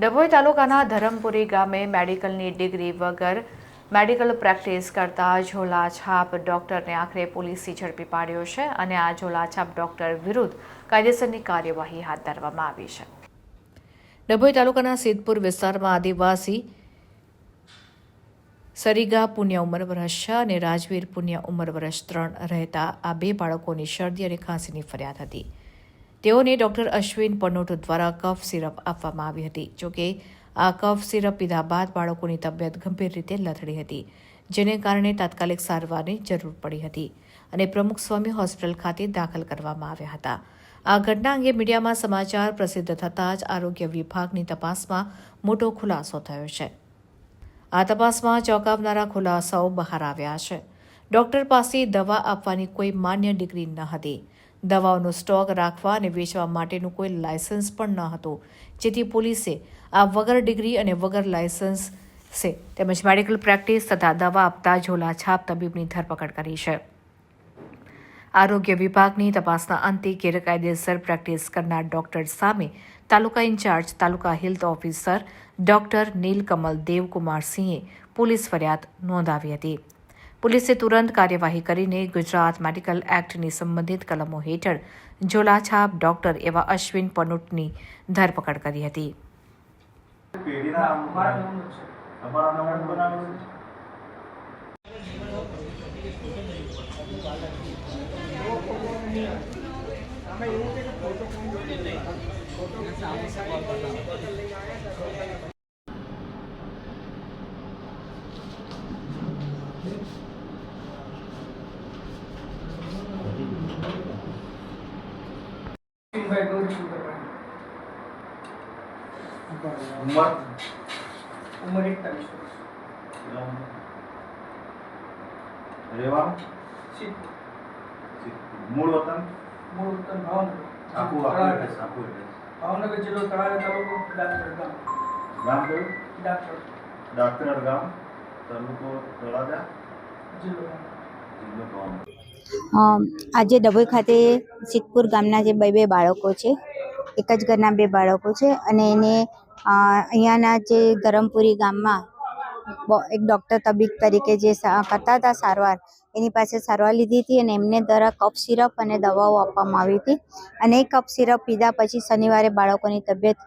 ડભોઈ તાલુકાના ધરમપુરી ગામે મેડિકલની ડિગ્રી વગર મેડિકલ પ્રેક્ટિસ કરતા ઝોલાછાપ ડોક્ટરને આખરે પોલીસે ઝડપી પાડ્યો છે અને આ ઝોલાછાપ ડૉક્ટર વિરુદ્ધ કાયદેસરની કાર્યવાહી હાથ ધરવામાં આવી છે. ડભોઈ તાલુકાના સિદ્ધપુર વિસ્તારમાં આદિવાસી સરીગા પુણ્ય ઉંમર વર્ષ છ અને રાજવીર પુણ્ય ઉંમર વર્ષ ત્રણ રહેતા આ બે બાળકોની શરદી અને ખાંસીની ફરિયાદ હતી. તેઓને ડોક્ટર અશ્વિન પનોટ દ્વારા કફ સિરપ આપવામાં આવી હતી. જોકે, આ કફ સિરપ પીધા બાદ બાળકોની તબિયત ગંભીર રીતે લથડી હતી, જેને કારણે તાત્કાલિક સારવારની જરૂર પડી હતી અને પ્રમુખ સ્વામી હોસ્પિટલ ખાતે દાખલ કરવામાં આવ્યા હતા. આ ઘટના અંગે મીડિયામાં સમાચાર પ્રસિદ્ધ થતાં જ આરોગ્ય વિભાગની તપાસમાં મોટો ખુલાસો થયો છે. આ તપાસમાં ચોંકાવનારા ખુલાસાઓ બહાર આવ્યા છે. ડોક્ટર પાસે દવા આપવાની કોઈ માન્ય ડિગ્રી ન હતી. દવાઓનો સ્ટોક રાખવા અને વેચવા માટેનું કોઈ લાયસન્સ પણ ન હતું. જેથી પોલીસે આ વગર ડિગ્રી અને વગર લાયસન્સ છે તેમજ મેડિકલ પ્રેક્ટિસ તથા દવા આપતા ઝોલા છાપ તબીબની ધરપકડ કરી છે. આરોગ્ય વિભાગની તપાસના અંતે ગેરકાયદેસર પ્રેક્ટિસ કરનાર ડોક્ટર સામે taluka in charge, taluka health officer doctor Neelkamal Devkumar સિંહે પોલીસ ફરિયાદ નોંધાવી હતી. પોલીસે તુરંત કાર્યવાહી કરીને ગુજરાત મેડિકલ એક્ટની સંબંધિત કલમો હેઠળ ઝોલાછાપ ડોક્ટર એવા અશ્વિન પનુટની ધરપકડ કરી હતી પેઢીના નામ મારા નામનું છે તમારા નામ બનાવેલું છે આમાં એવું છે કે ફોટો કોણ જોડે ફોટો લઈને આવ્યા હતા તો ભાઈ ગૌરીશંકર ઉંમર? ઉંમર એકતાલીસ વર્ષ. રહેવાનું? સિદ્ધ મૂળ વતન? મૂળ વતન ભાવનગર. આખું આખું આખું ભાવનગર જિલ્લો તળાજા તાલુકો ડાક્ટર ગામ. ગામ કયું? ડાક્ટર ડાક્ટર ગામ. તાલુકો તળાજા? જિલ્લો આજે ડભોઈ ખાતે સિદ્ધપુર ગામના જે બે બે બાળકો છે, એક જ ઘરના બે બાળકો છે અને એને અહીંયાના જે ધરમપુરી ગામમાં એક ડૉક્ટર તબીબ તરીકે જે કરતા હતા સારવાર, એની પાસે સારવાર લીધી હતી અને એમને દ્વારા કફ સિરપ અને દવાઓ આપવામાં આવી હતી. અને એ કફ સિરપ પીધા પછી શનિવારે બાળકોની તબિયત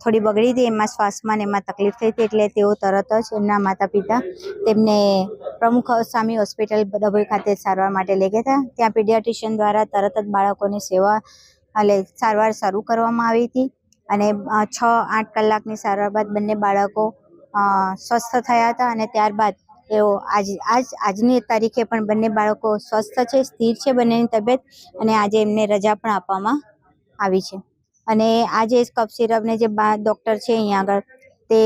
થોડી બગડી હતી, એમાં શ્વાસમાં ને એમાં તકલીફ થઈ હતી, એટલે તેઓ તરત જ એમના માતા પિતા તેમને પ્રમુખ સ્વામી હોસ્પિટલ ડભોઈ ખાતે સારવાર માટે લઈ ગયા હતા. ત્યાં પીડિયાટ્રિશિયન દ્વારા તરત જ બાળકોની સેવા, એટલે સારવાર શરૂ કરવામાં આવી હતી અને છ, આઠ કલાકની સારવાર બાદ બંને બાળકો સ્વસ્થ થયા હતા અને ત્યારબાદ તેઓ આજ આજ, આજની તારીખે પણ બંને બાળકો સ્વસ્થ છે, સ્થિર છે બંનેની તબિયત અને આજે એમને રજા પણ આપવામાં આવી છે. અને આ જે કફ સિરપને જે ડૉક્ટર છે અહીંયા આગળ, તે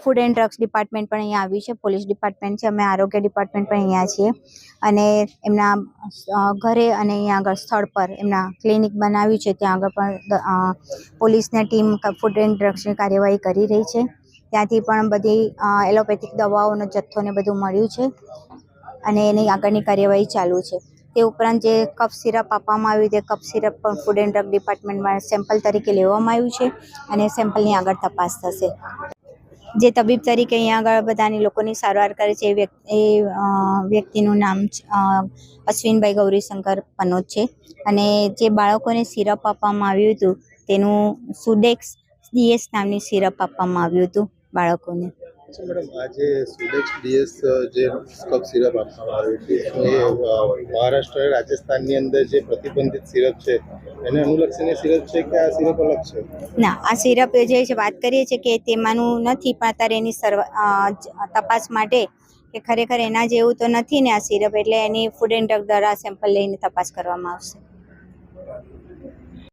ફૂડ એન્ડ ડ્રગ્સ ડિપાર્ટમેન્ટ પણ અહીંયા આવ્યું છે, પોલીસ ડિપાર્ટમેન્ટ છે, અમે આરોગ્ય ડિપાર્ટમેન્ટ પણ અહીંયા છીએ. અને એમના ઘરે અને અહીંયા આગળ સ્થળ પર એમના ક્લિનિક બનાવ્યું છે, ત્યાં આગળ પણ પોલીસની ટીમ ફૂડ એન્ડ ડ્રગ્સની કાર્યવાહી કરી રહી છે. ત્યાંથી પણ બધી એલોપેથિક દવાઓનો જથ્થો ને બધું મળ્યું છે. અને એની આગળની કાર્યવાહી ચાલુ છે. તે ઉપરાંત જે કફ સિરપ આપવામાં આવ્યું તે કફ સિરપ પણ ફૂડ એન્ડ ડ્રગ ડિપાર્ટમેન્ટમાં સેમ્પલ તરીકે લેવામાં આવ્યું છે અને સેમ્પલની આગળ તપાસ થશે. જે તબીબ તરીકે અહીંયા આગળ બધાની લોકોની સારવાર કરે છે એ વ્યક્તિ, એ વ્યક્તિનું નામ અશ્વિનભાઈ ગૌરીશંકર પનોત છે. અને જે બાળકોને સિરપ આપવામાં આવ્યું હતું તેનું સુડેક્સ ડીએસ નામની સિરપ આપવામાં આવ્યું હતું બાળકોને. મેડમ? આજે સુડેક્સ ડીએસ જે કપ સિરપ આપવામાં આવી હતી એ મહારાષ્ટ્ર રાજસ્થાનની અંદર જે પ્રતિબંધિત સિરપ છે, એને અનુલક્ષીને સિરપ છે કે આ સિરપ અલગ છે? ના, આ સિરપ જે વાત કરીએ છીએ કે તેમાંનું નથી, પણ અત્યારે એની સર્વ તપાસ માટે કે ખરેખર એના જેવું તો નથી ને આ સિરપ, એટલે એની ફૂડ એન્ડ ડ્રગ દ્વારા સેમ્પલ લઈને તપાસ કરવામાં આવશે.